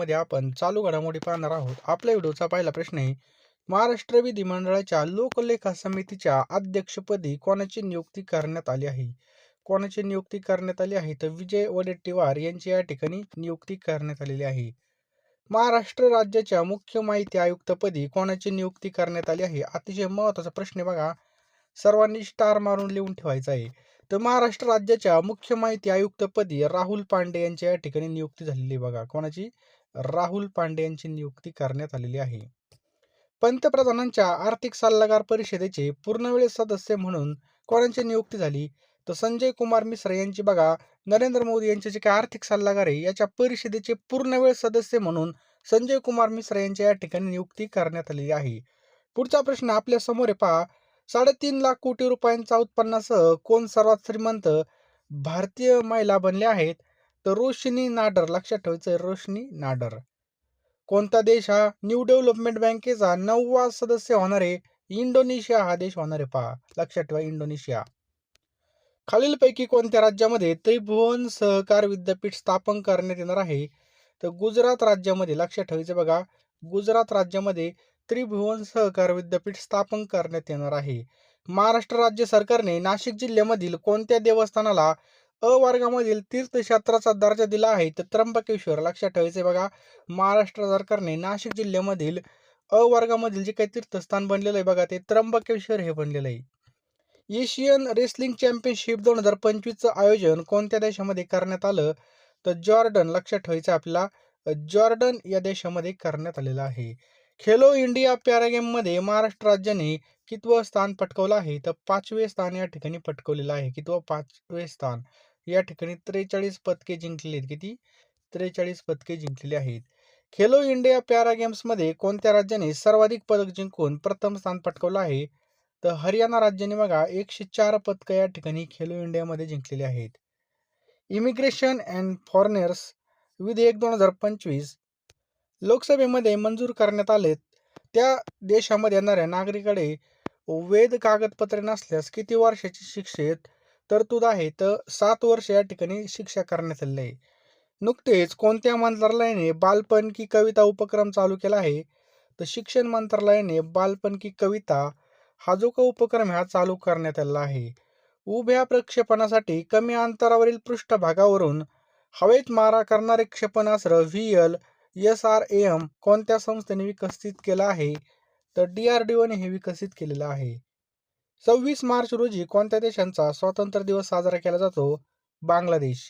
व्हिडिओमध्ये आपण चालू घडामोडी पाहणार आहोत. आपल्या व्हिडिओचा पहिला प्रश्न आहे महाराष्ट्र विधिमंडळाच्या लोकलेखा समितीच्या अध्यक्षपदी कोणाची नियुक्ती करण्यात आली आहे? कोणाची नियुक्ती करण्यात आली आहे? तर विजय वडेट्टीवार यांची या ठिकाणी नियुक्ती करण्यात आलेली आहे. महाराष्ट्र राज्याच्या मुख्य माहिती आयुक्तपदी कोणाची नियुक्ती करण्यात आली आहे? अतिशय महत्त्वाचा प्रश्न बघा. सर्वांनी स्टार मारून लिहून ठेवायचा आहे. तर महाराष्ट्र राज्याच्या मुख्य माहिती आयुक्तपदी राहुल पांडे यांची या ठिकाणी नियुक्ती झालेली आहे बघा. कोणाची? राहुल पांडे यांची नियुक्ती करण्यात आलेली आहे. पंतप्रधानांच्या आर्थिक सल्लागार परिषदेचे पूर्णवेळ सदस्य म्हणून कोणांची नियुक्ती झाली? तर संजय कुमार मिश्रा यांची बघा. नरेंद्र मोदी यांचे जे काही आर्थिक सल्लागार आहे याच्या परिषदेचे पूर्णवेळ सदस्य म्हणून संजय कुमार मिश्रा यांच्या या ठिकाणी नियुक्ती करण्यात आलेली आहे. पुढचा प्रश्न आपल्यासमोर आहे पहा. साडेतीन लाख कोटी रुपयांचा उत्पन्नासह कोण सर्वात श्रीमंत? भारतीय महिला बनल्या आहेत. तर रोशनी नाडर लक्षात ठेवायचं रोशनी नाडर. कोणता देश हा? न्यू डेव्हलपमेंट बँकेचा नववा सदस्य होणार आहे. इंडोनेशिया हा देश होणार आहे पहा. लक्षात ठेवा इंडोनेशिया. खालीलपैकी कोणत्या राज्यामध्ये त्रिभुवन सहकार विद्यापीठ स्थापन करण्यात येणार आहे? तर गुजरात राज्यामध्ये लक्षात ठेवायचं बघा. गुजरात राज्यामध्ये त्रिभुवन सहकार विद्यापीठ स्थापन करण्यात येणार आहे. महाराष्ट्र राज्य सरकारने नाशिक जिल्ह्यामधील कोणत्या देवस्थानाला अ वर्गामधील तीर्थक्षेत्राचा दर्जा दिला आहे. तर त्र्यंबकेश्वर लक्षात ठेवायचे बघा महाराष्ट्र सरकारने नाशिक जिल्ह्यामधील अ वर्गामधील जे काही तीर्थस्थान बनलेलं आहे बघा ते त्र्यंबकेश्वर हे बनलेलं आहे. एशियन रेसलिंग चॅम्पियनशिप दोन हजार पंचवीसचं आयोजन कोणत्या देशामध्ये करण्यात आलं? तर जॉर्डन लक्षात ठेवायचं आपल्याला जॉर्डन या देशामध्ये करण्यात आलेलं आहे. खेलो इंडिया पॅरागेममध्ये महाराष्ट्र राज्याने कितवं स्थान पटकवलं आहे? तर पाचवे स्थान या ठिकाणी पटकवलेलं आहे कितवं? पाचवे स्थान. या ठिकाणी त्रेचाळीस पदके जिंकलेली आहेत. किती? त्रेचाळीस पदके जिंकलेली आहेत. खेलो इंडिया पॅरा गेम्समध्ये कोणत्या राज्याने सर्वाधिक पदक जिंकून प्रथम स्थान पटकवलं आहे? तर हरियाणा राज्याने बघा एकशे चार पदकं या ठिकाणी खेलो इंडियामध्ये जिंकलेली आहेत. इमिग्रेशन अँड फॉरेनर्स विधेयक दोन हजार पंचवीस लोकसभेमध्ये मंजूर करण्यात आले त्या देशामध्ये येणाऱ्या नागरिकाकडे वैध कागदपत्रे नसल्यास किती वर्षाची शिक्षेत तरतूद आहे तर सात वर्ष या ठिकाणी शिक्षा करण्यात आलेली आहे. नुकतेच कोणत्या मंत्रालयाने बालपण की कविता उपक्रम चालू केला आहे? तर शिक्षण मंत्रालयाने बालपण की कविता हा जो का उपक्रम हा चालू करण्यात आलेला आहे. उभ्या प्रक्षेपणासाठी कमी अंतरावरील पृष्ठभागावरून हवेत मारा करणारे क्षेपणास्त्र V L S R M कोणत्या संस्थेने विकसित केलं आहे? तर डी आर डी ओने हे विकसित केलेलं आहे. सव्वीस मार्च रोजी कोणत्या देशांचा स्वातंत्र्य दिवस साजरा केला जातो? बांगलादेश.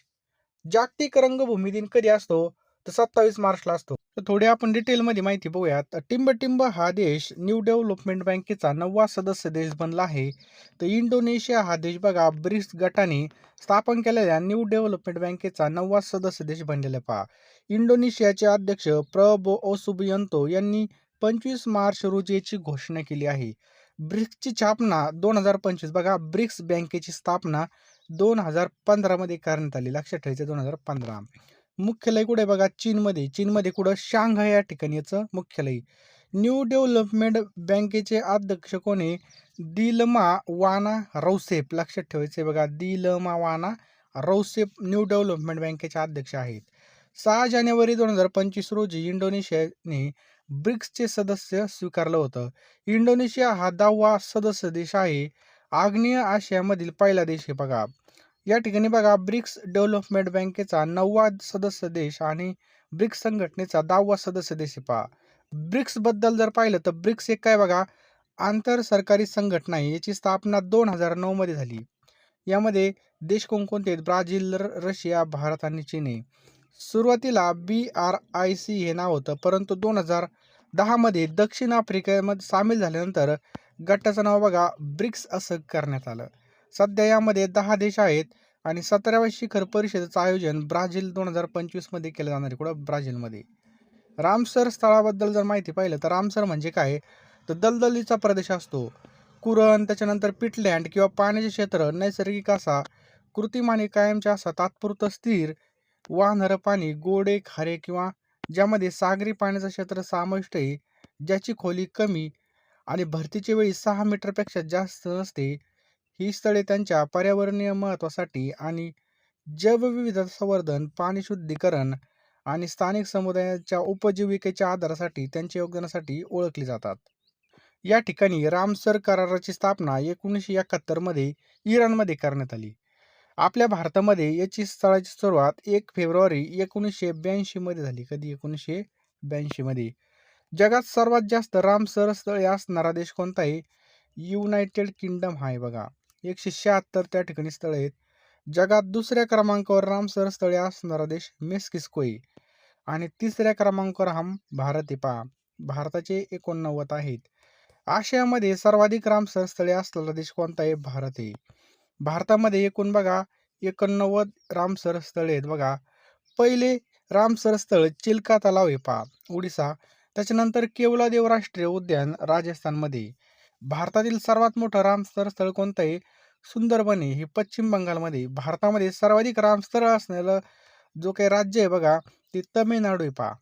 जागतिक रंगभूमी दिन कधी असतो? तर सत्तावीस मार्चला असतो. तर थोडी आपण डिटेलमध्ये माहिती बघूयात. टिंबटिंब हा देश न्यू डेव्हलपमेंट बँकेचा नववा सदस्य देश बनला आहे. तर इंडोनेशिया हा देश बघा ब्रिक्स गटाने स्थापन केलेल्या न्यू डेव्हलपमेंट बँकेचा नववा सदस्य देश बनलेला पहा. इंडोनेशियाचे अध्यक्ष प्रबो ओसुबियंतो यांनी पंचवीस मार्च रोजी याची घोषणा केली आहे. ब्रिक्सची स्थापना दोन हजार पंचवीस बघा ब्रिक्स बँकेची स्थापना दोन हजार पंधरामध्ये करण्यात आली. लक्षात ठेवायचं दोन हजार पंधरा. मुख्यालय कुठे बघा? चीनमध्ये. चीनमध्ये कुठं? शांघाय या ठिकाणी याचं मुख्यालय. न्यू डेव्हलपमेंट बँकेचे अध्यक्ष कोणी दिलमा वाना रौसेप. लक्षात ठेवायचे बघा दिलमा वाना रौसेप न्यू डेव्हलपमेंट बँकेचे अध्यक्ष आहेत. सहा जानेवारी दोन हजार पंचवीस रोजी इंडोनेशियाने ब्रिक्सचे सदस्य स्वीकारलं होतं. इंडोनेशिया हा दहावा सदस्य देश आहे. आग्नेय आशियामधील पहिला देश हे बघा. या ठिकाणी बघा ब्रिक्स डेव्हलपमेंट बँकेचा नववा सदस्य देश आणि ब्रिक्स संघटनेचा दहावा सदस्य देश हे पहा. ब्रिक्सबद्दल जर पाहिलं तर ब्रिक्स एक काय बघा आंतर सरकारी संघटना आहे. याची स्थापना दोन हजार नऊमध्ये झाली. यामध्ये देश कोणकोणते आहेत? ब्राझील रशिया भारत आणि चीन आहे. सुरुवातीला बी आर आय सी हे नाव होतं परंतु दोन हजार दहामध्ये दक्षिण आफ्रिकेमध्ये सामील झाल्यानंतर गटाचं नाव बघा ब्रिक्स असं करण्यात आलं. सध्या यामध्ये दहा देश आहेत आणि सतराव्या शिखर परिषदेचं आयोजन ब्राझील दोन हजार पंचवीसमध्ये केलं जाणार आहे. कुठं? ब्राझीलमध्ये. रामसर स्थळाबद्दल जर माहिती पाहिलं तर रामसर म्हणजे काय? तर दलदलीचा प्रदेश असतो. कुरण त्याच्यानंतर पिटलँड किंवा पाण्याचे क्षेत्र नैसर्गिक असा कृत्रिम आणि कायमच्या असा तात्पुरतं स्थिर वाहणारं पाणी गोडे खारे किंवा ज्यामध्ये सागरी पाण्याचं क्षेत्र समाविष्ट आहे ज्याची खोली कमी आणि भरतीच्या वेळी सहा मीटरपेक्षा जास्त असते ही स्थळे त्यांच्या पर्यावरणीय महत्त्वासाठी आणि जैवविविधता संवर्धन पाणी शुद्धीकरण आणि स्थानिक समुदायाच्या उपजीविकेच्या आधारासाठी त्यांच्या योगदानासाठी ओळखली जातात. या ठिकाणी रामसर कराराची स्थापना एकोणीसशे एकाहत्तरमध्ये इराणमध्ये करण्यात आली. आपल्या भारतामध्ये याची स्थळाची सुरुवात एक फेब्रुवारी एकोणीसशे ब्याऐंशीमध्ये झाली. कधी एकोणीसशे ब्याऐंशीमध्ये जगात सर्वात जास्त रामसर स्थळे असणारा देश कोणता आहे? युनायटेड किंगडम आहे बघा. एकशे शहात्तर त्या ठिकाणी स्थळे आहेत. जगात दुसऱ्या क्रमांकावर रामसर स्थळे असणारा देश मेस्किस्को आहे. आणि तिसऱ्या क्रमांकावर हम भारत आहे. पहा भारताचे एकोणनव्वद आहेत. आशियामध्ये सर्वाधिक रामसर स्थळे असलेला देश कोणता आहे? भारत आहे. भारतामध्ये एकूण बघा एकोणनव्वद रामसर स्थळे आहेत बघा. पहिले रामसर स्थळ चिल्का तलाव आहे पहा ओडिसा. त्याच्यानंतर केवलादेव राष्ट्रीय उद्यान राजस्थानमध्ये. भारतातील सर्वात मोठं रामसर स्थळ कोणतं आहे? सुंदरबने हे पश्चिम बंगालमध्ये. भारतामध्ये सर्वाधिक रामस्थळ असलेलं जो काही राज्य आहे बघा ते तमिळनाडू आहे पहा.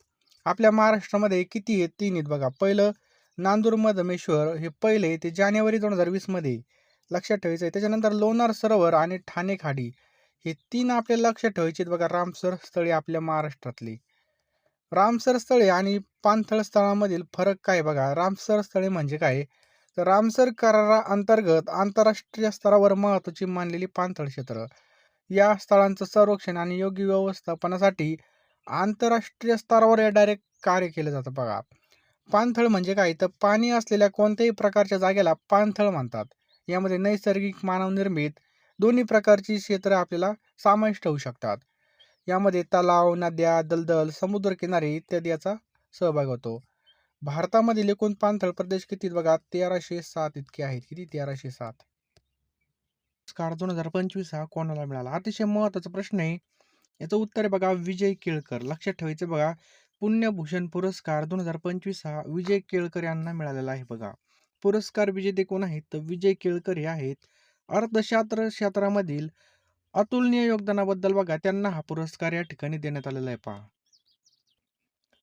आपल्या महाराष्ट्रामध्ये किती आहेत? तीन आहेत बघा. पहिलं नांदूर मधमेश्वर हे पहिले ते जानेवारी दोन हजार वीसमध्ये. लक्षात ठेवायचं आहे त्याच्यानंतर लोणार सरोवर आणि ठाणे खाडी हे तीन आपल्याला लक्षात ठेवायचे आहेत बघा रामसर स्थळे आपल्या महाराष्ट्रातली. रामसर स्थळे आणि पाणथळ स्थळामधील फरक काय बघा? रामसर स्थळे म्हणजे काय? तर रामसर करारा अंतर्गत आंतरराष्ट्रीय स्तरावर महत्त्वाची मानलेली पाणथळ क्षेत्र. या स्थळांचं संरक्षण आणि योग्य व्यवस्थापनासाठी आंतरराष्ट्रीय स्तरावर या डायरेक्ट कार्य केलं जातं बघा. पाणथळ म्हणजे काय? तर पाणी असलेल्या कोणत्याही प्रकारच्या जागेला पाणथळ म्हणतात. यामध्ये नैसर्गिक मानवनिर्मित दोन्ही प्रकारची क्षेत्र आपल्याला समाविष्ट होऊ शकतात. यामध्ये तलाव नद्या दलदल समुद्रकिनारे इत्यादी याचा सहभाग होतो. भारतामधील एकूण पाणथळ प्रदेश किती बघा? तेराशे सात इतके आहेत. किती? तेराशे सात. पुरस्कार दोन हजार पंचवीस हा कोणाला मिळाला? अतिशय महत्त्वाचा प्रश्न आहे. याचं उत्तर आहे बघा विजय केळकर. लक्षात ठेवायचं बघा पुण्यभूषण पुरस्कार दोन हजार पंचवीस हा विजय केळकर यांना मिळालेला आहे बघा. पुरस्कार विजेते कोण आहेत? तर विजय केळकर हे आहेत. अर्थशास्त्र क्षेत्रामधील अतुलनीय योगदानाबद्दल बघा. त्यांना हा पुरस्कार या ठिकाणी देण्यात आलेला आहे. पहा.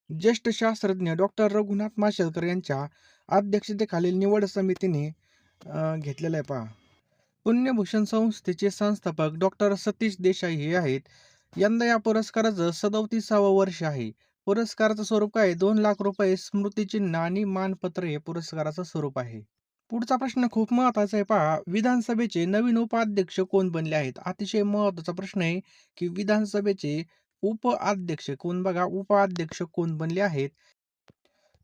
ज्येष्ठ शास्त्रज्ञ डॉक्टर रघुनाथ माशेलकर यांच्या अध्यक्षतेखालील निवड समितीने घेतलेला आहे. पहा. पुण्यभूषण संस्थेचे संस्थापक डॉक्टर सतीश देसाई हे आहेत. यंदा या पुरस्काराचं सदोतीसावं वर्ष आहे. पुरस्काराचं स्वरूप काय दोन लाख रुपये स्मृतिचिन्ह आणि मानपत्र हे पुरस्काराचं स्वरूप आहे. पुढचा प्रश्न खूप महत्त्वाचा आहे. पहा विधानसभेचे नवीन उपाध्यक्ष कोण बनले आहेत? अतिशय महत्त्वाचा प्रश्न आहे की विधानसभेचे उपाध्यक्ष कोण? बघा उपाध्यक्ष कोण बनले आहेत?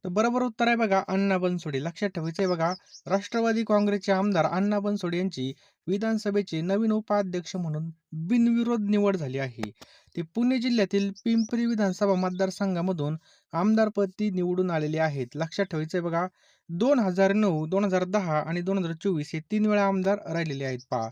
तर बरोबर उत्तर आहे बघा अण्णा बनसोडे. लक्षात ठेवायचं आहे बघा राष्ट्रवादी काँग्रेसचे आमदार अण्णा बनसोडे यांची विधानसभेचे नवीन उपाध्यक्ष म्हणून बिनविरोध निवड झाली आहे. ते पुणे जिल्ह्यातील पिंपरी विधानसभा मतदारसंघामधून आमदारपदी निवडून आलेले आहेत. लक्षात ठेवायचं आहे बघा दोन हजार नऊ दोन हजार दहा आणि दोन हजार चोवीस हे तीन वेळा आमदार राहिलेले आहेत पहा.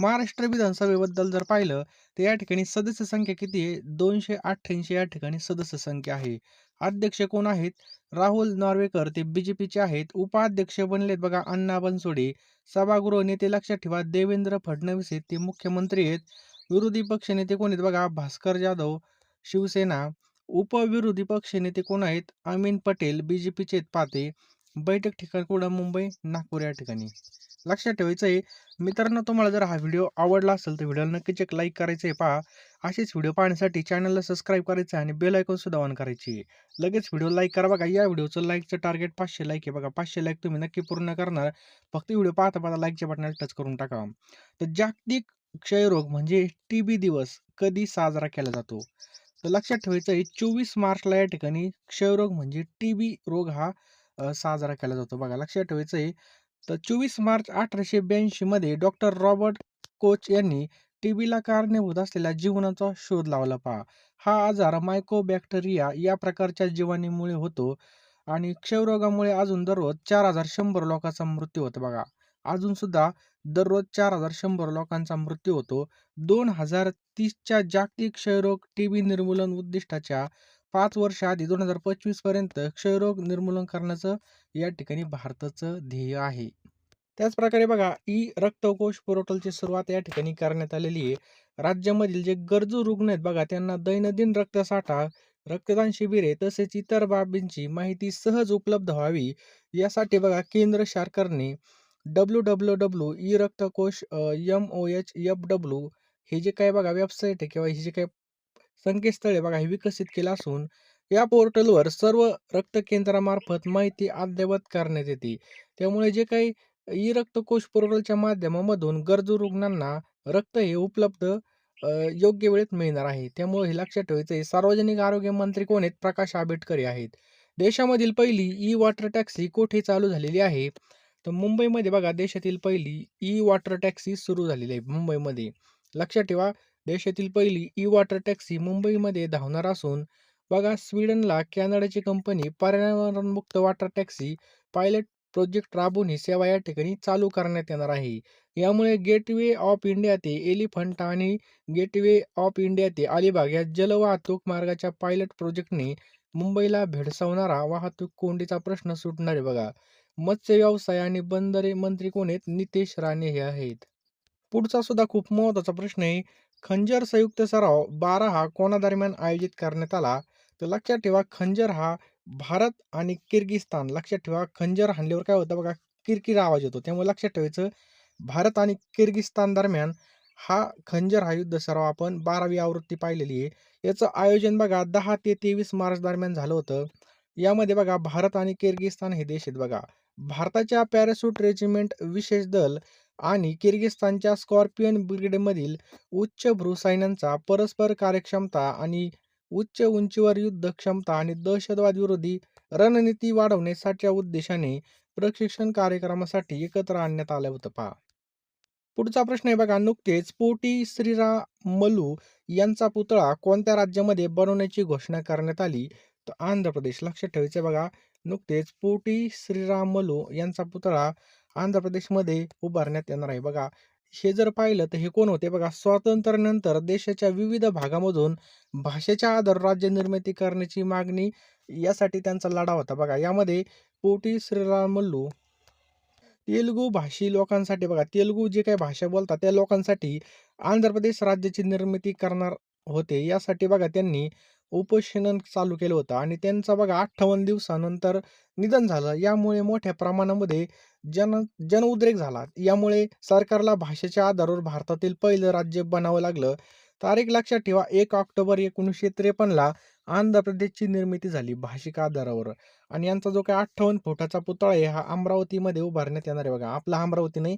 महाराष्ट्र विधानसभेबद्दल जर पाहिलं तर या ठिकाणी सदस्य संख्या किती आहे? दोनशे अठ्ठ्याऐंशी या ठिकाणी सदस्य संख्या आहे. अध्यक्ष कोण आहेत? राहुल नॉर्वेकर ते बीजेपीचे आहेत. उपाध्यक्ष बनलेत बघा अण्णा बनसोडे. सभागृह नेते लक्षात ठेवा देवेंद्र फडणवीस आहेत ते मुख्यमंत्री आहेत. विरोधी पक्ष नेते कोण आहेत बघा? भास्कर जाधव शिवसेना. उपविरोधी पक्ष नेते कोण आहेत? अमीन पटेल बीजेपीचे आहेत पाते. बैठक ठिकाण कुठं? मुंबई नागपूर या ठिकाणी. लक्षात ठेवायचं आहे मित्रांनो तुम्हाला जर हा व्हिडिओ आवडला असेल तर व्हिडिओला नक्कीच एक लाईक करायचं आहे पहा असेच व्हिडिओ पाहण्यासाठी चॅनलला सबस्क्राईब करायचं आणि बेल आयकॉन सुद्धा ऑन करायची लगेच व्हिडिओ लाईक करा बघा. या व्हिडिओचं लाईकचं टार्गेट पाचशे लाईक आहे बघा. पाचशे लाईक तुम्ही नक्की पूर्ण करणार. फक्त व्हिडिओ पाहता पाहता लाईकच्या बटनाला टच करून टाका. तर जागतिक क्षयरोग म्हणजे टी बी दिवस कधी साजरा केला जातो? तर लक्षात ठेवायचं आहे चोवीस मार्चला या ठिकाणी क्षयरोग म्हणजे टी बी रोग हा साजरा केला जातो बघा. लक्षात ठेवायचं आहे. तर चोवीस मार्च अठराशे ब्याऐंशी मध्ये डॉक्टर रॉबर्ट कोच यांनी टीबीला कारणीभूत असलेल्या जीवनाचा शोध लावला पहा. हा आजार मायकोबॅक्टेरिया या प्रकारच्या जीवाणूमुळे होतो आणि क्षयरोगामुळे अजून दररोज चार हजार शंभर लोकांचा मृत्यू होतो बघा. अजून सुद्धा दररोज चार हजार शंभर लोकांचा मृत्यू होतो. दोन हजार तीसच्या जागतिक क्षयरोग टीबी निर्मूलन उद्दिष्टाच्या पाच वर्ष आधी दोन हजार पंचवीसपर्यंत क्षयरोग निर्मूलन करण्याचं या ठिकाणी भारताचं ध्येय आहे. त्याचप्रकारे बघा ई रक्तकोष पोर्टलची सुरुवात या ठिकाणी करण्यात आलेली आहे. राज्यामधील जे गरजू रुग्ण आहेत बघा त्यांना दैनंदिन रक्तसाठा रक्तदान शिबिरे तसेच इतर बाबींची माहिती सहज उपलब्ध व्हावी यासाठी बघा केंद्र सरकारने W W W E रक्तकोश M O H F W हे जे काय बघा वेबसाईट आहे किंवा हे जे काही संकेतस्थळे बघा हे विकसित केलं असून या पोर्टलवर सर्व रक्त केंद्रामार्फत माहिती अद्ययावत करण्यात येते. त्यामुळे जे काही ई रक्तकोश पोर्टलच्या माध्यमामधून गरजू रुग्णांना रक्त हे उपलब्ध योग्य वेळेत मिळणार आहे. त्यामुळे हे लक्षात ठेवायचं आहे सार्वजनिक आरोग्य मंत्री कोण आहेत? प्रकाश आंबेडकर आहेत. देशामधील पहिली ई वॉटर टॅक्सी कोठे चालू झालेली आहे? तर मुंबईमध्ये बघा देशातील पहिली ई वॉटर टॅक्सी सुरू झालेली आहे मुंबईमध्ये. लक्षात ठेवा देशातील पहिली ई वॉटर टॅक्सी मुंबईमध्ये धावणार असून बघा स्वीडनला कॅनडाची कंपनी पर्यावरणमुक्त वॉटर टॅक्सी पायलट प्रोजेक्ट राबून ही सेवा या ठिकाणी चालू करण्यात येणार आहे. यामुळे गेटवे ऑफ इंडिया ते एलिफंटा आणि गेटवे ऑफ इंडिया ते अलिबाग या जलवाहतूक मार्गाच्या पायलट प्रोजेक्टने मुंबईला भेडसावणारा वाहतूक कोंडीचा प्रश्न सुटणार आहे बघा. मत्स्य व्यवसाय आणि बंदरे मंत्री कोण आहेत? नितेश राणे हे आहेत. पुढचा सुद्धा खूप महत्त्वाचा प्रश्न आहे. खंजर संयुक्त सराव बारा हा कोणादरम्यान आयोजित करण्यात आला? तर लक्षात ठेवा खंजर हा भारत आणि किर्गिस्तान लक्षात ठेवा खंजर हाणल्यावर काय होतं बघा किरकिर आवाज येतो. त्यामुळे लक्षात ठेवायचं भारत आणि किर्गिस्तान दरम्यान हा खंजर हा युद्ध सराव आपण बारावी आवृत्ती पाहिलेली आहे. याचं आयोजन बघा दहा ते तेवीस मार्च दरम्यान झालं होतं. यामध्ये बघा भारत आणि किर्गिस्तान हे देश आहेत बघा. भारताच्या पॅरासूट रेजिमेंट विशेष दल आणि किर्गिस्तानच्या स्कॉर्पियन ब्रिगेडमधील उच्च भ्रूसैन्यांचा परस्पर कार्यक्षमता आणि उच्च उंचीवर युद्ध क्षमता आणि दहशतवाद विरोधी रणनीती वाढवण्यासाठीच्या उद्देशाने प्रशिक्षण कार्यक्रमासाठी एकत्र आणण्यात आलं होतं पहा. पुढचा प्रश्न आहे बघा नुकतेच पोटी श्रीरामलू यांचा पुतळा कोणत्या राज्यामध्ये बनवण्याची घोषणा करण्यात आली? तर आंध्र प्रदेश. लक्षात ठेवायचं बघा नुकतेच पोटी श्रीरामलू यांचा पुतळा आंध्र प्रदेशमध्ये उभारण्यात येणार आहे बघा. हे जर पाहिलं तर हे कोण होते? बघा स्वातंत्र्यानंतर देशाच्या विविध भागामधून भाषेच्या आधार राज्य निर्मिती करण्याची मागणी यासाठी त्यांचा लढा होता. बघा यामध्ये पोटी श्रीराम मल्लू तेलुगू भाषी लोकांसाठी बघा तेलुगू जे काही भाषा बोलतात त्या लोकांसाठी आंध्र प्रदेश राज्याची निर्मिती करणार होते. यासाठी बघा त्यांनी उपोषण चालू केलं होतं आणि त्यांचा बघा अठ्ठावन्न दिवसानंतर निधन झालं. यामुळे मोठ्या प्रमाणामध्ये जन जनउद्रेक झाला. यामुळे सरकारला भाषेच्या आधारावर भारतातील पहिलं राज्य बनावं लागलं. तारीख लक्षात ठेवा एक ऑक्टोबर एकोणीसशे त्रेपन्नला आंध्र प्रदेशची निर्मिती झाली भाषिक आधारावर. आणि यांचा जो काही अठ्ठावन्न फुटाचा पुतळा आहे हा अमरावतीमध्ये उभारण्यात येणार आहे बघा. आपला अमरावती नाही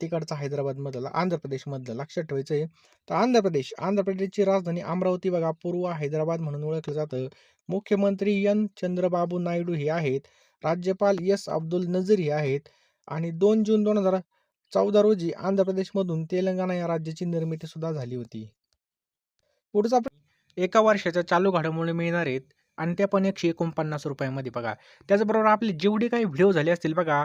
तिकडचा हैदराबादमधला आंध्र प्रदेशमधलं लक्षात ठेवायचं आहे तर आंध्र प्रदेश आंध्र प्रदेशची राजधानी अमरावती बघा पूर्व हैदराबाद म्हणून ओळखलं जातं. मुख्यमंत्री एन. चंद्रबाबू नायडू हे आहेत. राज्यपाल एस. अब्दुल नजीर हे आहेत. आणि दोन जून दोन हजार चौदा रोजी आंध्र प्रदेशमधून तेलंगणा या राज्याची निर्मिती सुद्धा झाली होती. पुढचा एका वर्षाच्या चालू घडामोडी मिळणार आहेत आणि त्या पण एकशे एकोणपन्नास रुपयामध्ये बघा. त्याचबरोबर आपले जेवढे काही व्हिडिओ झाले असतील बघा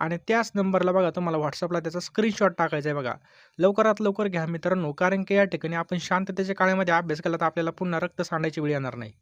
आणि त्याच नंबरला बघा तुम्हाला व्हॉट्सअपला त्याचा स्क्रीनशॉट टाकायचा आहे बघा. लवकरात लवकर घ्या मित्रांनो कारण की या ठिकाणी आपण शांततेच्या काळामध्ये अभ्यास केला तर आपल्याला पुन्हा रक्त सांडायची वेळ येणार नाही.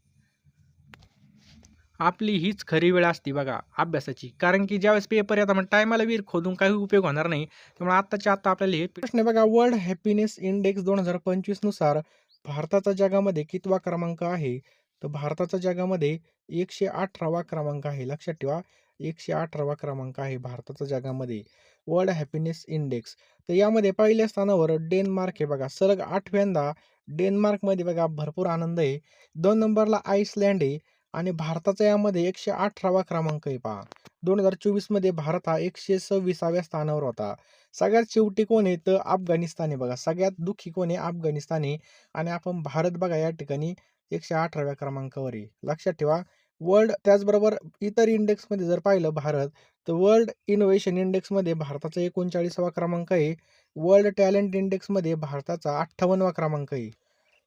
आपली हीच खरी वेळ असती बघा अभ्यासाची. कारण की ज्यावेळेस पेपर येतात मग टायमाला वीर खोदून काही उपयोग होणार नाही. त्यामुळे आत्ताच्या आत्ता आपल्याला हे प्रश्न बघा वर्ल्ड हॅपीनेस इंडेक्स दोन हजार पंचवीसनुसार भारताचा जगामध्ये कितवा क्रमांक आहे? तर भारताचा जगामध्ये एकशे अठरावा क्रमांक आहे लक्षात ठेवा. एकशे अठरावा क्रमांक आहे भारताचा जगामध्ये. World happiness index. तर यामध्ये पहिल्या स्थानावर डेन्मार्क हे बघा सलग आठव्यांदा डेन्मार्कमध्ये बघा भरपूर आनंद आहे. दोन नंबरला आईसलँड आहे आणि भारताचा यामध्ये एकशे अठरावा क्रमांक आहे पहा. दोन हजार चोवीसमध्ये भारत हा एकशे सव्वीसाव्या स्थानावर होता. सगळ्यात शेवटी कोण आहे? तर अफगाणिस्तान आहे बघा. सगळ्यात दुःखी कोण आहे? अफगाणिस्तान आहे. आणि आपण भारत बघा या ठिकाणी एकशे अठराव्या क्रमांकावर आहे. लक्षात ठेवा वर्ल्ड त्याचबरोबर इतर इंडेक्समध्ये जर पाहिलं भारत तर वर्ल्ड इनोव्हेशन इंडेक्समध्ये भारताचा एकोणचाळीसावा क्रमांक आहे. वर्ल्ड टॅलेंट इंडेक्समध्ये भारताचा अठ्ठावन्नवा क्रमांक आहे.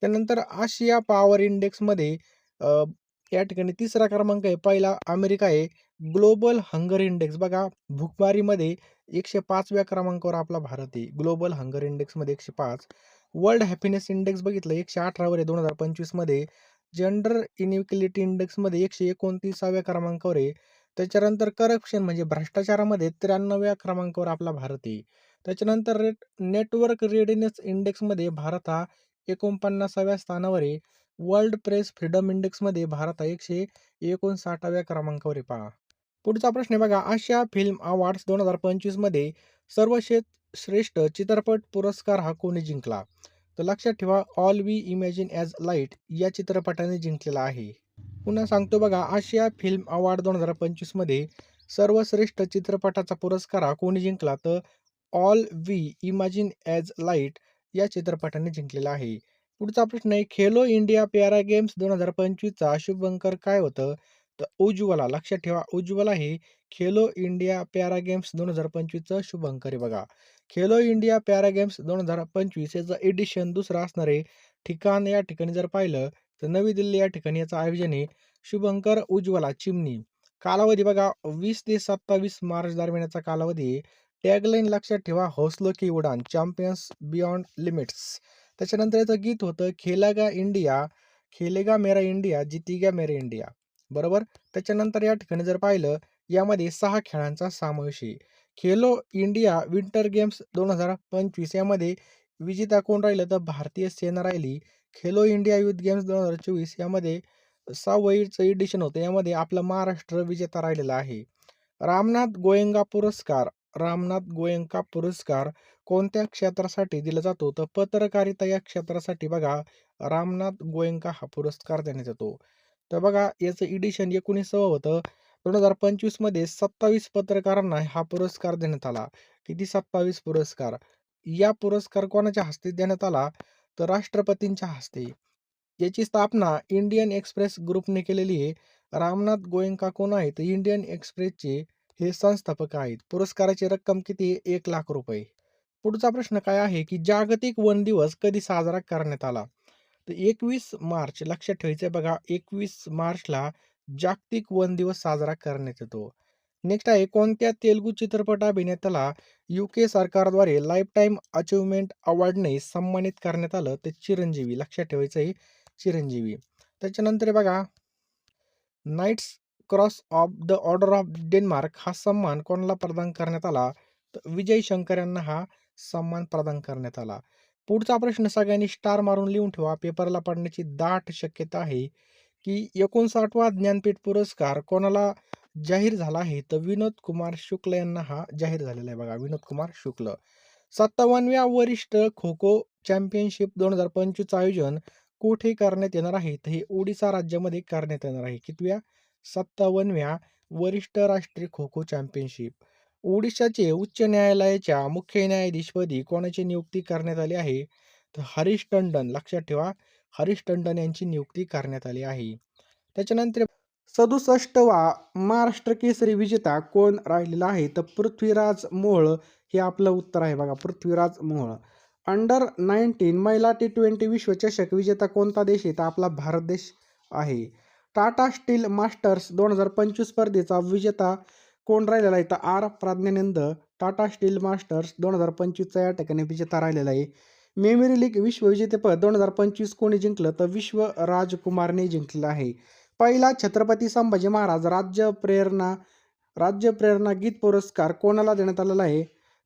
त्यानंतर आशिया पॉवर इंडेक्समध्ये या ठिकाणी तिसरा क्रमांक आहे. पहिला अमेरिका आहे. Global hunger index. बघा भुकमारीमध्ये एकशे पाचव्या क्रमांकावर आपला भारत आहे. ग्लोबल हंगर इंडेक्समध्ये एकशे पाच वर्ल्ड हॅपीनेस इंडेक्स बघितलं एकशे अठरावर आहे दोन हजार पंचवीसमध्ये. जेंडर इनइक्वॅलिटी इंडेक्समध्ये एकशे एकोणतीसाव्या क्रमांकावर आहे. त्याच्यानंतर करप्शन म्हणजे भ्रष्टाचारामध्ये त्र्याण्णव्या क्रमांकावर आपला भारत आहे. त्याच्यानंतर रेट नेटवर्क रेडिनेस इंडेक्समध्ये भारत हा एकोणपन्नासाव्या स्थानावर आहे. वर्ल्ड प्रेस फ्रीडम इंडेक्समध्ये भारत हा एकशे एकोणसाठाव्या क्रमांकावर आहे. पहा. पुढचा प्रश्न आहे बघा. आशिया फिल्म अवॉर्ड्स दोन हजार पंचवीसमध्ये सर्वश्रेष्ठ श्रेष्ठ चित्रपट पुरस्कार हा कोणी जिंकला? तर लक्षात ठेवा all we imagine as light या चित्रपटाने जिंकलेला आहे. पुन्हा सांगतो बघा आशिया फिल्म अवॉर्ड दोन हजार पंचवीसमध्ये सर्वश्रेष्ठ चित्रपटाचा पुरस्कार हा कोणी जिंकला? तर all we imagine as light या चित्रपटाने जिंकलेला आहे. पुढचा प्रश्न आहे खेलो इंडिया पॅरा गेम्स दोन हजार पंचवीसचा शुभंकर काय होतं? तर उज्ज्वला लक्षात ठेवा. उज्ज्वला हे खेलो इंडिया पॅरा गेम्स दोन हजार पंचवीसचं शुभंकर आहे बघा. खेलो इंडिया पॅरा गेम्स दोन हजार पंचवीस याचं एडिशन दुसरं असणारे ठिकाण या ठिकाणी जर पाहिलं तर नवी दिल्ली या ठिकाणी याचं आयोजन आहे. शुभंकर उज्ज्वला चिमणी. कालावधी बघा वीस ते सत्तावीस मार्च दरम्यानचा कालावधी टॅगलाईन लक्षात ठेवा हौसलो की उडान चॅम्पियन्स बियॉन्ड लिमिट्स. त्याच्यानंतर याचं गीत होतं खेलागा इंडिया खेलेगा मेरा इंडिया जितीगा मेरा इंडिया. बरोबर? त्याच्यानंतर या ठिकाणी जर पाहिलं यामध्ये सहा खेळांचा समावेश आहे. खेलो इंडिया विंटर गेम्स दोन हजार पंचवीस यामध्ये विजेता कोण राहिलं तर भारतीय सेना राहिली. खेलो इंडिया युथ गेम्स दोन हजार चोवीस यामध्ये सहावईचं एडिशन होतं. यामध्ये आपला महाराष्ट्र विजेता राहिलेला आहे. रामनाथ गोयंका पुरस्कार रामनाथ गोयंका पुरस्कार कोणत्या क्षेत्रासाठी दिला जातो? तर पत्रकारिता या क्षेत्रासाठी बघा रामनाथ गोयंका हा पुरस्कार देण्यात येतो. तर बघा याचं एडिशन एकोणीसावं होतं. दोन हजार पंचवीसमध्ये सत्तावीस पत्रकारांना हा पुरस्कार देण्यात आला. किती सत्तावीस पुरस्कार? या पुरस्कार कोणाच्या हस्ते देण्यात आला? तर राष्ट्रपतींच्या हस्ते. याची स्थापना इंडियन एक्सप्रेस ग्रुपने केलेली आहे. रामनाथ गोयंका कोण आहेत? इंडियन एक्सप्रेसचे हे संस्थापक आहेत. पुरस्काराची रक्कम किती एक लाख रुपये. पुढचा प्रश्न काय आहे? की जागतिक वन दिवस कधी साजरा करण्यात आला? तर एकवीस मार्च लक्षात ठेवायचं बघा एकवीस मार्चला जागतिक वन दिवस साजरा करण्यात येतो. नेक्स्ट आहे कोणत्या तेलुगू चित्रपट अभिनेत्याला युके सरकारद्वारे लाईफ टाईम अचिव्हमेंट अवॉर्डने सन्मानित करण्यात आलं? ते चिरंजीवी लक्षात ठेवायचं आहे चिरंजीवी. त्याच्यानंतर बघा knights cross of the order of Denmark हा सन्मान कोणाला प्रदान करण्यात आला? तर विजय शंकर यांना हा सन्मान प्रदान करण्यात आला. पुढचा प्रश्न सगळ्यांनी स्टार मारून लिहून ठेवा. पेपरला पडण्याची दाट शक्यता आहे की एकोणसाठवा ज्ञानपीठ पुरस्कार कोणाला जाहीर झाला आहे? तर विनोद कुमार शुक्ल यांना हा जाहीर झालेला आहे बघा. विनोद कुमार शुक्ल. सत्तावन्नव्या वरिष्ठ खो खो चॅम्पियनशिप दोन हजार पंचवीसचं आयोजन कुठे करण्यात येणार आहे? तर हे ओडिसा राज्यामध्ये करण्यात येणार आहे. कितव्या? सत्तावन्नव्या वरिष्ठ राष्ट्रीय खो खो चॅम्पियनशिप ओडिशाचे उच्च न्यायालयाच्या मुख्य न्यायाधीशपदी कोणाची नियुक्ती करण्यात आली आहे? तर हरीश टंडन लक्षात ठेवा हरीश टंडन यांची नियुक्ती करण्यात आली आहे. त्याच्यानंतर सदुसष्टवा महाराष्ट्र केसरी विजेता कोण राहिलेला आहे? तर पृथ्वीराज मोहोळ हे आपलं उत्तर आहे बघा पृथ्वीराज मोहोळ. अंडर नाईन्टीन महिला टी ट्वेंटी विश्वचषक विजेता कोणता देश आहे? तर आपला भारत देश आहे. टाटा स्टील मास्टर्स दोन हजार पंचवीस स्पर्धेचा विजेता कोण राहिलेला आहे? तर R. Praggnanandhaa Tata steel masters दोन हजार पंचवीसचा या ठिकाणी विजेता राहिलेला आहे. मेमरी लीग विश्वविजेतेपद दोन हजार पंचवीस कोणी जिंकलं? तर विश्व राजकुमारने जिंकलं आहे. पहिला छत्रपती संभाजी महाराज राज्य प्रेरणा राज्य प्रेरणा गीत पुरस्कार कोणाला देण्यात आलेला आहे?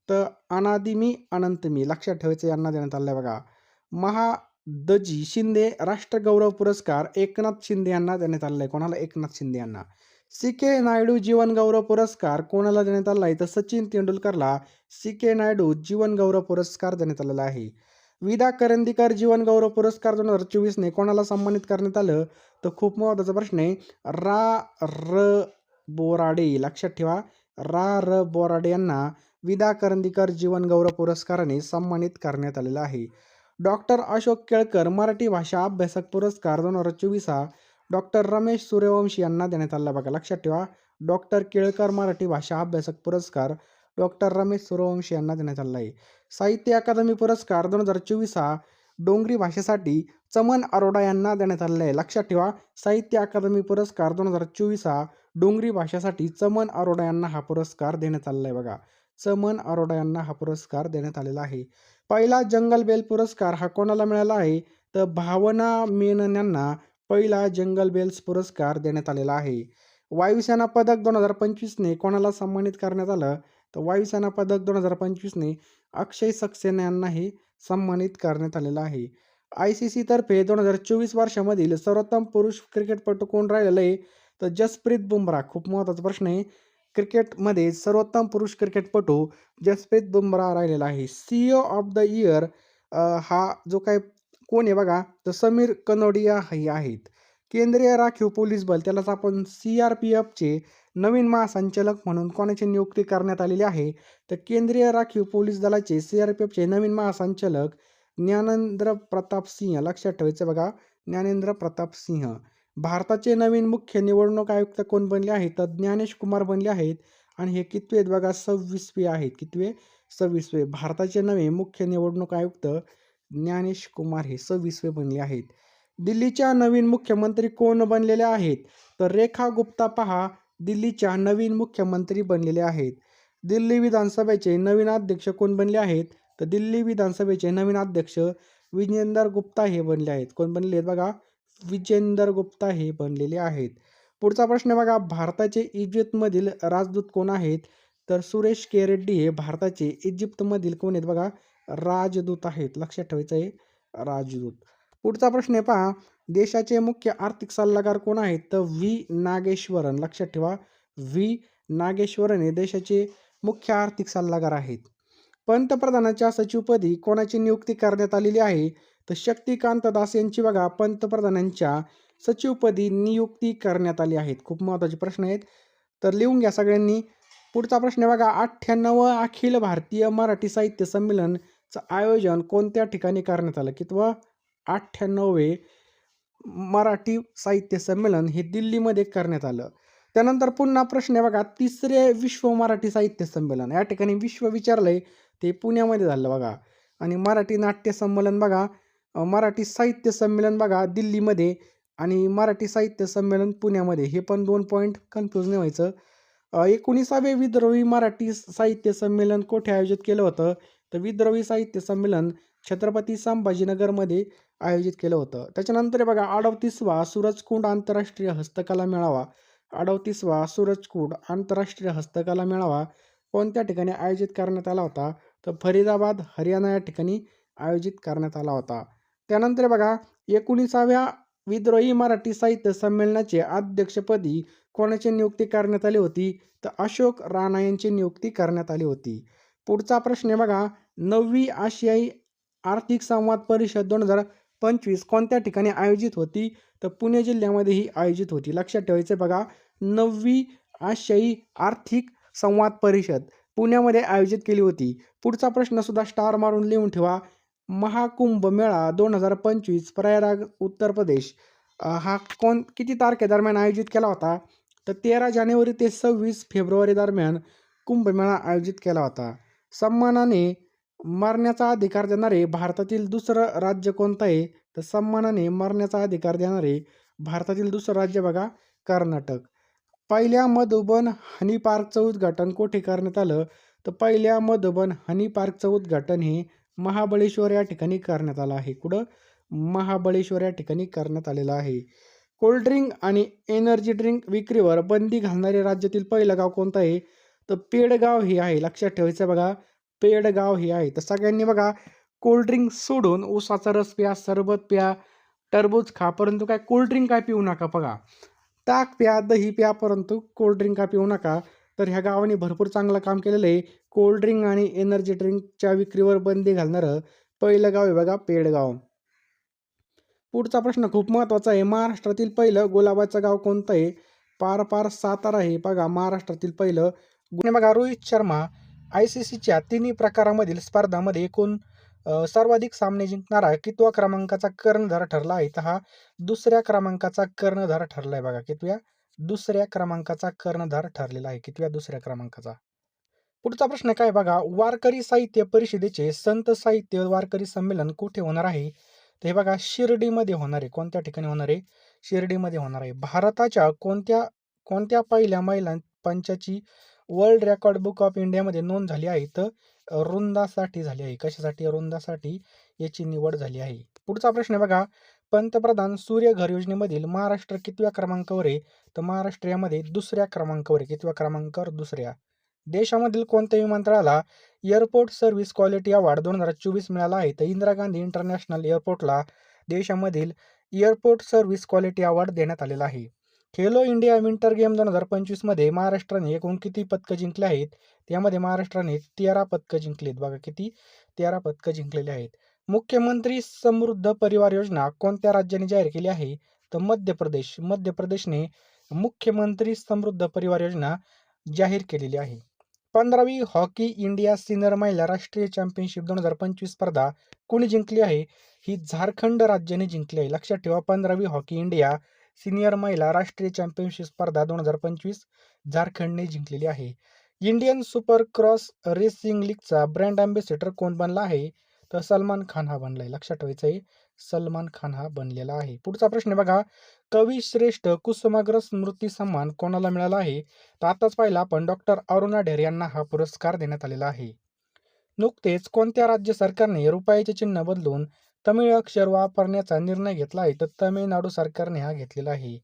तर अनादिमी अनंतमी लक्षात ठेवायचं यांना देण्यात आलं आहे बघा. महादजी शिंदे राष्ट्रगौरव पुरस्कार एकनाथ शिंदे यांना देण्यात आलेला आहे. कोणाला? एकनाथ शिंदे यांना. सी के नायडू जीवन गौरव पुरस्कार कोणाला देण्यात आला आहे? तर सचिन तेंडुलकरला सी के नायडू जीवन गौरव पुरस्कार देण्यात आलेला आहे. विदा करंदीकर जीवन गौरव पुरस्कार दोन हजार चोवीसने कोणाला सन्मानित करण्यात आलं? तर खूप महत्त्वाचा प्रश्न आहे. रा. र. बोराडे लक्षात ठेवा. रा. र. बोराडे यांना विदा करंदीकर जीवन गौरव पुरस्काराने सन्मानित करण्यात आलेला आहे. डॉक्टर अशोक केळकर मराठी भाषा अभ्यासक पुरस्कार दोन हजार चोवीस हा डॉक्टर रमेश सूर्यवंशी यांना देण्यात आला. बघा लक्षात ठेवा. डॉक्टर केळकर मराठी भाषा अभ्यासक पुरस्कार डॉक्टर रमेश सूर्यवंशी यांना देण्यात आला आहे. साहित्य अकादमी पुरस्कार दोन हजार चोवीस हा डोंगरी भाषेसाठी चमन अरोडा यांना देण्यात आलेला आहे. लक्षात ठेवा साहित्य अकादमी पुरस्कार दोन हजार चोवीस हा डोंगरी भाषेसाठी चमन अरोडा यांना हा पुरस्कार देण्यात आलेला आहे. बघा चमन अरोडा यांना हा पुरस्कार देण्यात आलेला आहे. पहिला जंगल बेल पुरस्कार हा कोणाला मिळाला आहे? तर भावना मेनन यांना पहिला जंगल बेल्स पुरस्कार देण्यात आलेला आहे. वायुसेना पदक दोन हजार पंचवीसने कोणाला सन्मानित करण्यात आलं? तर वायुसेना पदक दोन हजार पंचवीसने अक्षय सक्सेना यांनाही सन्मानित करण्यात आलेलं आहे. आय सी सी तर्फे दोन हजार चोवीस वर्षामधील सर्वोत्तम पुरुष क्रिकेटपटू कोण राहिलेलं? आहे तर जसप्रीत बुमरा खूप महत्त्वाचा प्रश्न आहे. क्रिकेटमध्ये सर्वोत्तम पुरुष क्रिकेटपटू जसप्रीत बुमरा राहिलेला आहे. सीईओ ऑफ द इयर हा जो काय कोण आहे बघा? तर समीर कनोडिया हे आहेत. केंद्रीय राखीव पोलीस बल त्यालाच आपण सी आर पी एफचे नवीन महासंचालक म्हणून कोणाची नियुक्ती करण्यात आलेली आहे? तर केंद्रीय राखीव पोलीस दलाचे सी आर पी एफचे नवीन महासंचालक ज्ञानेंद्र प्रताप सिंह लक्षात ठेवायचं बघा. ज्ञानेंद्र प्रताप सिंह. भारताचे नवीन मुख्य निवडणूक आयुक्त कोण बनले आहेत तर ज्ञानेश कुमार बनले आहेत. आणि हे कितवे बघा? सव्वीसवे आहेत. कितवे? सव्वीसवे. भारताचे नवे मुख्य निवडणूक आयुक्त ज्ञानेश कुमार हे सव्वीसवे बनले आहेत. दिल्लीच्या नवीन मुख्यमंत्री कोण बनलेले आहेत? तर रेखा गुप्ता पहा दिल्लीच्या नवीन मुख्यमंत्री बनलेले आहेत. दिल्ली विधानसभेचे नवीन अध्यक्ष कोण बनले आहेत? तर दिल्ली विधानसभेचे नवीन अध्यक्ष विजेंदर गुप्ता हे बनले आहेत. कोण बनले आहेत बघा? विजेंदर गुप्ता हे बनलेले आहेत. पुढचा प्रश्न बघा भारताचे इजिप्तमधील राजदूत कोण आहेत? तर सुरेश के रेड्डी हे भारताचे इजिप्तमधील कोण आहेत बघा? राजदूत आहेत. लक्षात ठेवायचं आहे राजदूत. पुढचा प्रश्न आहे पहा देशाचे मुख्य आर्थिक सल्लागार कोण आहेत? तर व्ही. नागेश्वरन. लक्षात ठेवा व्ही. नागेश्वरन हे देशाचे मुख्य आर्थिक सल्लागार आहेत. पंतप्रधानाच्या सचिवपदी कोणाची नियुक्ती करण्यात आलेली आहे? तर शक्तिकांत दास यांची बघा पंतप्रधानांच्या सचिवपदी नियुक्ती करण्यात आली आहेत. खूप महत्त्वाचे प्रश्न आहेत. तर लिहून घ्या सगळ्यांनी. पुढचा प्रश्न बघा अठ्ठ्याण्णव अखिल भारतीय मराठी साहित्य संमेलन चं आयोजन कोणत्या ठिकाणी करण्यात आलं? किंवा अठ्ठ्याण्णवे मराठी साहित्य संमेलन हे दिल्लीमध्ये करण्यात आलं. त्यानंतर पुन्हा प्रश्न आहे बघा तिसरे विश्व मराठी साहित्य संमेलन. या ठिकाणी विश्व विचारलंय ते पुण्यामध्ये झालं बघा. आणि मराठी नाट्य संमेलन बघा मराठी साहित्य संमेलन बघा दिल्लीमध्ये आणि मराठी साहित्य संमेलन पुण्यामध्ये. हे पण दोन पॉईंट कन्फ्यूज नाही व्हायचं. एकोणीसावे विद्रोही मराठी साहित्य संमेलन कोठे आयोजित केलं होतं? तर विद्रोही साहित्य संमेलन छत्रपती संभाजीनगरमध्ये आयोजित केलं होतं. त्याच्यानंतर बघा अडवतीसवा सूरजकुंड आंतरराष्ट्रीय हस्तकला मेळावा. अडवतीसवा सूरजकुंड आंतरराष्ट्रीय हस्तकला मेळावा कोणत्या ठिकाणी आयोजित करण्यात आला होता? तर फरीदाबाद हरियाणा या ठिकाणी आयोजित करण्यात आला होता. त्यानंतर बघा एकोणीसाव्या विद्रोही मराठी साहित्य संमेलनाचे अध्यक्षपदी कोणाची नियुक्ती करण्यात आली होती? तर अशोक राणा यांची नियुक्ती करण्यात आली होती. पुढचा प्रश्न आहे बघा नववी आशियाई आर्थिक संवाद परिषद दोन हजार पंचवीस कोणत्या ठिकाणी आयोजित होती? तर पुणे जिल्ह्यामध्ये ही आयोजित होती. लक्षात ठेवायचं बघा नववी आशियाई आर्थिक संवाद परिषद पुण्यामध्ये आयोजित केली होती. पुढचा प्रश्न सुद्धा स्टार मारून लिहून ठेवा. महाकुंभ मेळा दोन हजार पंचवीस प्रयागराज उत्तर प्रदेश. हा कोण किती तारखेदरम्यान आयोजित केला होता? तर तेरा जानेवारी ते सव्वीस फेब्रुवारी दरम्यान कुंभमेळा आयोजित केला होता. सन्मानाने मरण्याचा अधिकार देणारे भारतातील दुसरं राज्य कोणतं आहे? तर सन्मानाने मरण्याचा अधिकार देणारे भारतातील दुसरं राज्य बघा कर्नाटक. पहिल्या मधुबन हनी पार्कचं उद्घाटन कोठे करण्यात आलं? तर पहिल्या मधुबन हनी पार्कचं उद्घाटन हे महाबळेश्वर या ठिकाणी करण्यात आलं आहे. कुठं? महाबळेश्वर या ठिकाणी करण्यात आलेलं आहे. कोल्ड्रिंक आणि एनर्जी ड्रिंक विक्रीवर बंदी घालणारे राज्यातील पहिलं गाव कोणतं आहे? तर पेडगाव हे आहे. लक्षात ठेवायचं बघा. पेडगाव हे आहे. तर सगळ्यांनी बघा कोल्ड्रिंक सोडून ऊसाचा रस प्या सरबत प्या टरबूज खा परंतु काय कोल्ड्रिंक काय पिऊ नका बघा. ताक प्या दही प्या परंतु कोल्ड्रिंक काय पिऊ नका. तर ह्या गावाने भरपूर चांगलं काम केलेलं आहे. कोल्ड्रिंक आणि एनर्जी ड्रिंकच्या विक्रीवर बंदी घालणारं पहिलं गाव आहे बघा पेडगाव. पुढचा प्रश्न खूप महत्त्वाचा आहे. महाराष्ट्रातील पहिलं गुलाबाचं गाव कोणतं आहे? पार पार सातारा आहे बघा महाराष्ट्रातील पहिलं. बघा रोहित शर्मा आय सी सीच्या तिन्ही प्रकारामधील स्पर्धामध्ये एकूण सर्वाधिक सामने जिंकणारा कितवा क्रमांकाचा कर्णधार ठरला आहे? तर हा दुसऱ्या क्रमांकाचा कर्णधार ठरला आहे बघा. कितव्या? दुसऱ्या क्रमांकाचा कर्णधार ठरलेला आहे. कितव्या दुसऱ्या क्रमांकाचा? पुढचा प्रश्न काय बघा? वारकरी साहित्य परिषदेचे संत साहित्य वारकरी संमेलन कुठे होणार आहे? तर हे बघा शिर्डीमध्ये होणार आहे. कोणत्या ठिकाणी होणार आहे? शिर्डीमध्ये होणार आहे. भारताच्या कोणत्या कोणत्या पहिल्या महिला पंचाची वर्ल्ड रेकॉर्ड बुक ऑफ इंडियामध्ये नोंद झाली आहे. तर रुंदासाठी झाली आहे. कशासाठी? रुंदासाठी याची निवड झाली आहे. पुढचा प्रश्न बघा. पंतप्रधान सूर्यघर योजनेमधील महाराष्ट्र कितव्या क्रमांकावर आहे? तर महाराष्ट्र यामध्ये दुसऱ्या क्रमांकावर आहे. कितव्या क्रमांकावर दुसऱ्या. देशामधील कोणत्या विमानतळाला एअरपोर्ट सर्व्हिस क्वालिटी अवॉर्ड दोन हजार चोवीस मिळाला आहे? तर इंदिरा गांधी इंटरनॅशनल एअरपोर्टला देशामधील एअरपोर्ट सर्व्हिस क्वालिटी अवॉर्ड देण्यात आलेला आहे. खेलो इंडिया विंटर गेम दोन हजार पंचवीसमध्ये महाराष्ट्राने एकूण किती पदकं जिंकले आहेत? त्यामध्ये महाराष्ट्राने तेरा पदकं जिंकलीत. बघा किती? तेरा पदकं जिंकलेली आहेत. मुख्यमंत्री समृद्ध परिवार योजना कोणत्या राज्याने जाहीर केली आहे? तर मध्य प्रदेश. मध्य प्रदेशने मुख्यमंत्री समृद्ध परिवार योजना जाहीर केलेली आहे. पंधरावी हॉकी इंडिया सिनियर महिला राष्ट्रीय चॅम्पियनशिप दोन हजार पंचवीस स्पर्धा कोणी जिंकली आहे? ही झारखंड राज्याने जिंकली आहे. लक्षात ठेवा पंधरावी हॉकी इंडिया सिनियर महिला राष्ट्रीय चॅम्पियनशिप स्पर्धा दोन हजार पंचवीस झारखंडने जिंकलेली आहे. इंडियन सुपर क्रॉस रेसिंग लीगचा ब्रँड अँबॅसेडर कोण बनला आहे? तर सलमान खान हा बनला आहे लक्षात ठेवायचं आहे सलमान खान हा बनलेला आहे. पुढचा प्रश्न बघा कवी श्रेष्ठ कुसुमाग्र स्मृती सन्मान कोणाला मिळाला आहे? तर आताच पाहिला आपण डॉक्टर अरुणा ढेर यांना हा पुरस्कार देण्यात आलेला आहे. नुकतेच कोणत्या राज्य सरकारने रुपयाचे चिन्ह बदलून तमिळ अक्षर वापरण्याचा निर्णय घेतला आहे तर तमिळनाडू सरकारने हा घेतलेला आहे.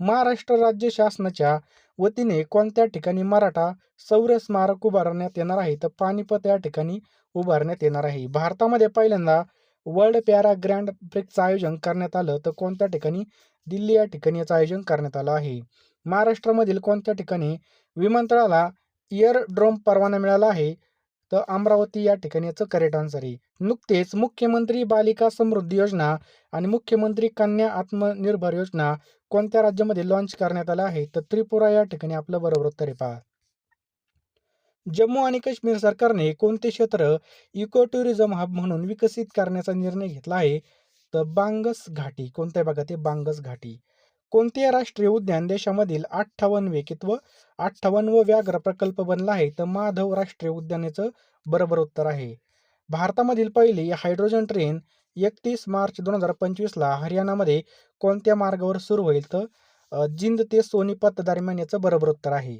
महाराष्ट्र राज्य शासनाच्या वतीने कोणत्या ठिकाणी मराठा सौर्य स्मारक उभारण्यात येणार आहे तर पानिपत या ठिकाणी उभारण्यात येणार आहे. भारतामध्ये पहिल्यांदा वर्ल्ड पॅरा ग्रँड प्रिक्सचं आयोजन करण्यात आलं तर कोणत्या ठिकाणी? दिल्ली या ठिकाणी याचं आयोजन करण्यात आलं आहे. महाराष्ट्रामधील कोणत्या ठिकाणी विमानतळाला एअर ड्रोम परवाना मिळाला आहे? तर अमरावती या ठिकाणी याचं करेक्ट आन्सर आहे. नुकतेच मुख्यमंत्री बालिका समृद्धी योजना आणि मुख्यमंत्री कन्या आत्मनिर्भर योजना कोणत्या राज्यामध्ये लॉन्च करण्यात आल्या आहे? तर त्रिपुरा या ठिकाणी आपलं बरोबर उत्तर आहे पहा. जम्मू आणि काश्मीर सरकारने कोणते क्षेत्र इको टुरिझम हब म्हणून विकसित करण्याचा निर्णय घेतला आहे? तर बांगस घाटी. कोणत्या भागात आहे? बांगस घाटी. कोणते राष्ट्रीय उद्यान देशामधील अठ्ठावन्नवे अठ्ठावन अठ्ठावन्न व्याघ्र प्रकल्प बनला आहे तर माधव राष्ट्रीय उद्यानाचं बरोबर उत्तर आहे. भारतामधील पहिली हायड्रोजन ट्रेन एकतीस मार्च दोन हजार पंचवीसला हरियाणामध्ये कोणत्या मार्गावर सुरू होईल तर जिंद ते सोनीपत दरम्यान याचं बरोबर उत्तर आहे.